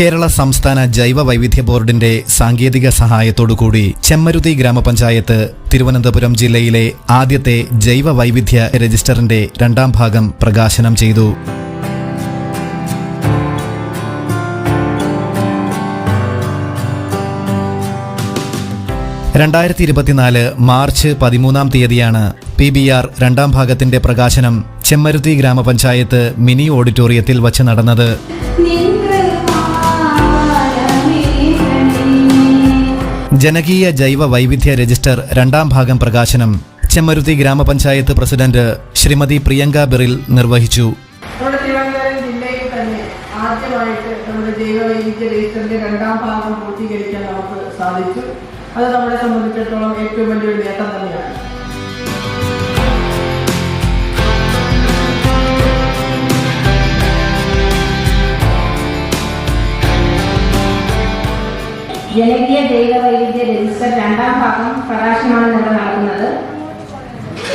കേരള സംസ്ഥാന ജൈവ വൈവിധ്യ ബോർഡിന്റെ സാങ്കേതിക സഹായത്തോടുകൂടി ചെമ്മരുതി ഗ്രാമപഞ്ചായത്ത് തിരുവനന്തപുരം ജില്ലയിലെ ആദ്യത്തെ ജൈവ വൈവിധ്യ രജിസ്റ്ററിന്റെ രണ്ടാം ഭാഗം പ്രകാശനം ചെയ്തു. രണ്ടായിരത്തി ഇരുപത്തിനാല് മാർച്ച് പതിമൂന്നാം തീയതിയാണ് പി ബി ആർ രണ്ടാം ഭാഗത്തിന്റെ പ്രകാശനം ചെമ്മരുത്തി ഗ്രാമപഞ്ചായത്ത് മിനി ഓഡിറ്റോറിയത്തിൽ വച്ച് നടന്നത്. ജനകീയ ജൈവ വൈവിധ്യ രജിസ്റ്റർ രണ്ടാം ഭാഗം പ്രകാശനം ചെമ്മരുതി ഗ്രാമപഞ്ചായത്ത് പ്രസിഡന്റ് ശ്രീമതി പ്രിയങ്ക ബിറിൽ നിർവഹിച്ചു. നമ്മുടെ തിരുവനന്തപുരം തന്നെ നമ്മുടെ ജൈവ വൈവിധ്യ രജിസ്റ്ററിന്റെ രണ്ടാം ഭാഗം നമുക്ക് സാധിച്ചു. അത് നമ്മളെ സംബന്ധിച്ചിടത്തോളം ഏറ്റവും വലിയൊരു നേട്ടം തന്നെയാണ്. ജനകീയ ജൈവ വൈവിധ്യ രജിസ്റ്റർ രണ്ടാം ഭാഗം പ്രകാശനമാണ് ഇവിടെ നടക്കുന്നത്.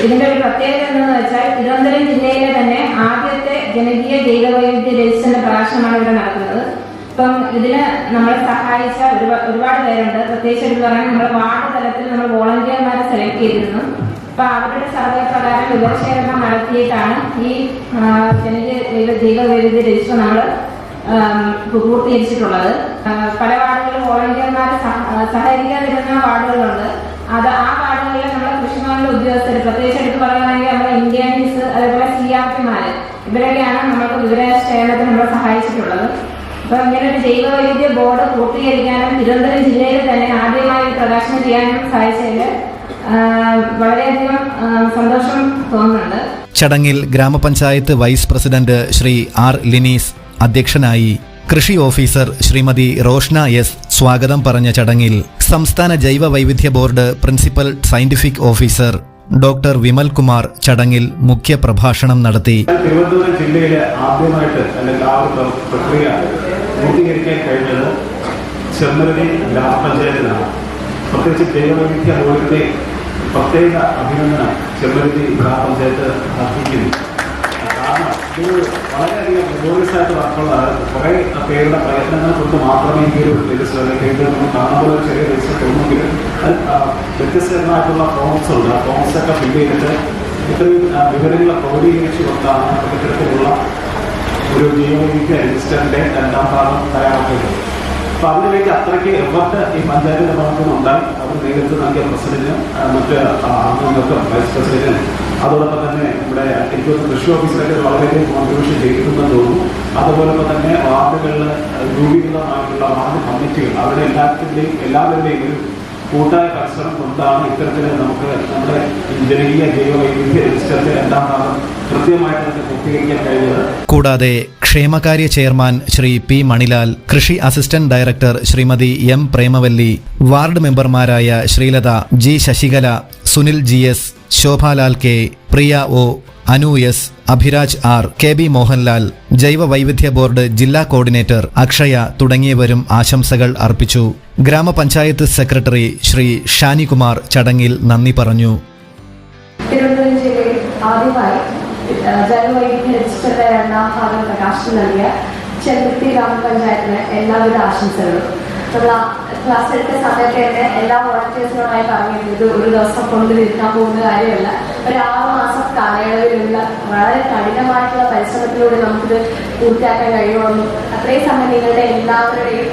ഇതിന്റെ ഒരു പ്രത്യേകത എന്തെന്ന് വെച്ചാൽ തിരുവനന്തപുരം ജില്ലയിലെ തന്നെ ആദ്യത്തെ ജനകീയ ജൈവ വൈവിധ്യ രജിസ്റ്ററിന്റെ പ്രകാശനമാണ് ഇവിടെ നടക്കുന്നത്. ഇപ്പം ഇതിന് നമ്മളെ സഹായിച്ച ഒരുപാട് പേരുണ്ട്. പ്രത്യേകിച്ച് എടുത്ത് പറയാൻ നമ്മുടെ വാർഡ് തലത്തിൽ നമ്മൾ വോളണ്ടിയർമാരെ സെലക്ട് ചെയ്തിരുന്നു. അപ്പൊ അവരുടെ സർവേ പ്രകാരം വിവരശേഖരണം നടത്തിയിട്ടാണ് ഈ ജനകീയ ജൈവ വൈവിധ്യ രജിസ്റ്റർ നമ്മൾ പൂർത്തീകരിച്ചിട്ടുള്ളത്. പല വാർഡുകളിലും വോളണ്ടിയർമാർ സഹകരിക്കാതിരുന്ന വാർഡുകളുണ്ട് അത് ആ വാർഡുകളിൽ നമ്മുടെ കൃഷിഭവനിലെ ഉദ്യോഗസ്ഥർ പ്രത്യേകിച്ച് എടുത്ത് പറയുകയാണെങ്കിൽ നമ്മുടെ ഇന്ത്യൻസ് അതേപോലെ സി ആർ പിമാര് ഇവരൊക്കെയാണ് നമ്മൾക്ക് വിവരശേഖരണത്തിന് നമ്മൾ സഹായിച്ചിട്ടുള്ളത്. അപ്പൊ ഇങ്ങനെ ഒരു ജൈവ വൈവിധ്യ ബോർഡ് പൂർത്തീകരിക്കാനും തിരുവനന്തപുരം ജില്ലയിൽ തന്നെ ആദ്യമായി പ്രകാശനം ചെയ്യാനും സാധിച്ചതിൽ സന്തോഷം ചടങ്ങിൽ ഗ്രാമപഞ്ചായത്ത് vice president Shri R Linees അധ്യക്ഷനായി കൃഷി ഓഫീസർ ശ്രീമതി റോഷ്ന എസ് സ്വാഗതം പറഞ്ഞ ചടങ്ങിൽ സംസ്ഥാന ജൈവ വൈവിധ്യ board principal scientific officer doctor Vimal Kumar ചടങ്ങിൽ മുഖ്യ പ്രഭാഷണം നടത്തി. തിരുവനന്തപുരം ജില്ലയിലെ ആദ്യമായിട്ട് അല്ലെങ്കിൽ ആ ഒരു പ്ര- പ്രക്രിയ പൂർത്തീകരിക്കാൻ കഴിഞ്ഞത് ചെമ്മരുതി ഗ്രാമപഞ്ചായത്തിനാണ് പ്രത്യേകിച്ച് ജൈവവൈവിധ്യ ബോർഡിന്റെ പ്രത്യേക അഭിനന്ദനം ചെമ്മരുതി ഗ്രാമപഞ്ചായത്ത് അർഹിക്കുന്നു വളരെയധികം ലേബോറിയസ് ആയിട്ട് വർക്കുള്ളതാണ് കുറേ പേരുടെ പ്രയത്നങ്ങൾ കൊണ്ട് മാത്രമേ ഈ ഒരു രജിസ്റ്റർ അല്ലെങ്കിൽ നമ്മൾ കാണുമ്പോൾ ഒരു ചെറിയ ഫോംസ് ഉണ്ട്. ഫോംസ് ഒക്കെ ഫില്ല് ചെയ്തിട്ട് ഇത്രയും ആ, വിവരങ്ങൾ ക്രോഡീകരിച്ചു കൊണ്ടാണ് ഇത്തരത്തിലുള്ള ഒരു ജീവവൈവിധ്യ രജിസ്റ്ററിന്റെ രണ്ടാം ഭാഗം തയ്യാറാക്കിയത്. അപ്പൊ അതിനുവേണ്ടി അത്രയ്ക്ക് എഫർട്ട് ഈ പഞ്ചായത്തിന്റെ ഭാഗത്തു നിന്നുണ്ടായി അവർ നേതൃത്വം നൽകിയ പ്രസിഡന്റിനും മറ്റ് അംഗങ്ങൾക്കും വൈസ് പ്രസിഡന്റിനും അതോടൊപ്പം തന്നെ ഇവിടെ എനിക്ക് കൃഷി ഓഫീസിലൊക്കെ വളരെയധികം കോൺട്രിബ്യൂഷൻ ചെയ്തിട്ടുണ്ടെന്ന് തോന്നുന്നു. അതുപോലെ തന്നെ വാർഡുകളിൽ രൂപീകൃതമായിട്ടുള്ള വാർഡ് കമ്മിറ്റികൾ അവരുടെ എല്ലാത്തിന്റെയും എല്ലാവരുടെയും ഒരു കൂട്ടായ പരിശ്രമം കൊണ്ടാണ് ഇത്തരത്തിൽ നമുക്ക് നമ്മുടെ ജനകീയ ജൈവ വൈവിധ്യ രജിസ്റ്ററിന്റെ രണ്ടാം ഭാഗം കൂടാതെ ക്ഷേമകാര്യ ചെയർമാൻ ശ്രീ പി മണിലാൽ കൃഷി assistant director Shrimati M Premavalli ward മെമ്പർമാരായ Sreelatha G Sasikala Sunil G S Shobhalal K Priya O Anu S Abhiraj R K B Mohanlal ജൈവ വൈവിധ്യ ബോർഡ് ജില്ലാ കോർഡിനേറ്റർ അക്ഷയ തുടങ്ങിയവരും ആശംസകൾ അർപ്പിച്ചു. ഗ്രാമപഞ്ചായത്ത് സെക്രട്ടറി ശ്രീ ഷാനികുമാർ ചടങ്ങിൽ നന്ദി പറഞ്ഞു. തിരുവനന്തപുരം ജില്ലയിൽ ആദ്യമായി ആ, രജിസ്റ്ററുടെ രണ്ടാം ഭാഗം പ്രകാശനം നൽകിയ ചെറുത്തി ഗ്രാമപഞ്ചായത്തിന് എല്ലാവിധ ആശംസകളും. ക്ലാസ് എടുത്ത സമയത്ത് തന്നെ എല്ലാ വോളണ്ടിയേഴ്സിനോടായി പറഞ്ഞിരുന്നത് ഒരു ദിവസം കൊണ്ട് തീർക്കാൻ പോകുന്ന കാര്യമല്ല. ഒരു ആറ് മാസം കാലയളവിലുള്ള വളരെ കഠിനമായിട്ടുള്ള പരിശ്രമത്തിലൂടെ നമുക്കിത് പൂർത്തിയാക്കാൻ കഴിയുമെന്നും അത്രയും സമയം നിങ്ങളുടെ എല്ലാവരുടെയും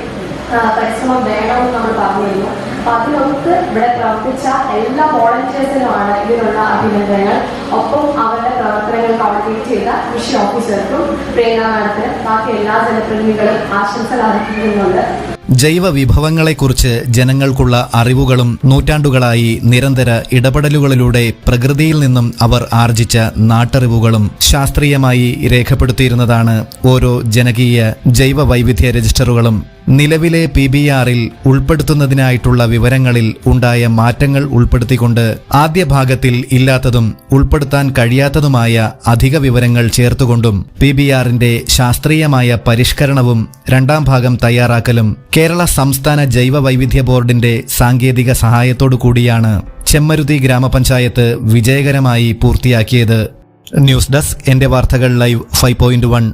പരിശ്രമം വേണമെന്ന് നമ്മൾ പറഞ്ഞിരുന്നു. അപ്പൊ അതിനൊത്ത് ഇവിടെ പ്രവർത്തിച്ച എല്ലാ വോളണ്ടിയേഴ്സിനുമാണ് ഇതിനുള്ള അഭിനന്ദനങ്ങൾ. ഒപ്പം അവരുടെ പ്രവർത്തനങ്ങൾ കോർഡിനേറ്റ് ചെയ്ത കൃഷി ഓഫീസർക്കും പ്രേരണ മാഡത്തിനും ബാക്കി എല്ലാ ജനപ്രതിനിധികളും ആശംസകൾ അർപ്പിക്കുന്നുണ്ട്. ജൈവ വിഭവങ്ങളെക്കുറിച്ച് ജനങ്ങൾക്കുള്ള അറിവുകളും നൂറ്റാണ്ടുകളായി നിരന്തര ഇടപെടലുകളിലൂടെ പ്രകൃതിയിൽ നിന്നും അവർ ആർജിച്ച നാട്ടറിവുകളും ശാസ്ത്രീയമായി രേഖപ്പെടുത്തിയിരുന്നതാണ് ഓരോ ജനകീയ ജൈവ വൈവിധ്യ രജിസ്റ്ററുകളും. നിലവിലെ പി ബി ആറിൽ ഉൾപ്പെടുത്തുന്നതിനായിട്ടുള്ള വിവരങ്ങളിൽ ഉണ്ടായ മാറ്റങ്ങൾ ഉൾപ്പെടുത്തിക്കൊണ്ട് ആദ്യ ഭാഗത്തിൽ ഇല്ലാത്തതും ഉൾപ്പെടുത്താൻ കഴിയാത്തതുമായ അധിക വിവരങ്ങൾ ചേർത്തുകൊണ്ടും പി ബി ആറിന്റെ ശാസ്ത്രീയമായ പരിഷ്കരണവും രണ്ടാം ഭാഗം തയ്യാറാക്കലും കേരള സംസ്ഥാന ജൈവ വൈവിധ്യ ബോർഡിന്റെ സാങ്കേതിക സഹായത്തോടു കൂടിയാണ് ചെമ്മരുതി ഗ്രാമപഞ്ചായത്ത് വിജയകരമായി പൂർത്തിയാക്കിയത്. ന്യൂസ് ഡെസ്ക് എന്റെ വാർത്തകൾ ലൈവ് ഫൈവ് പോയിന്റ് വൺ.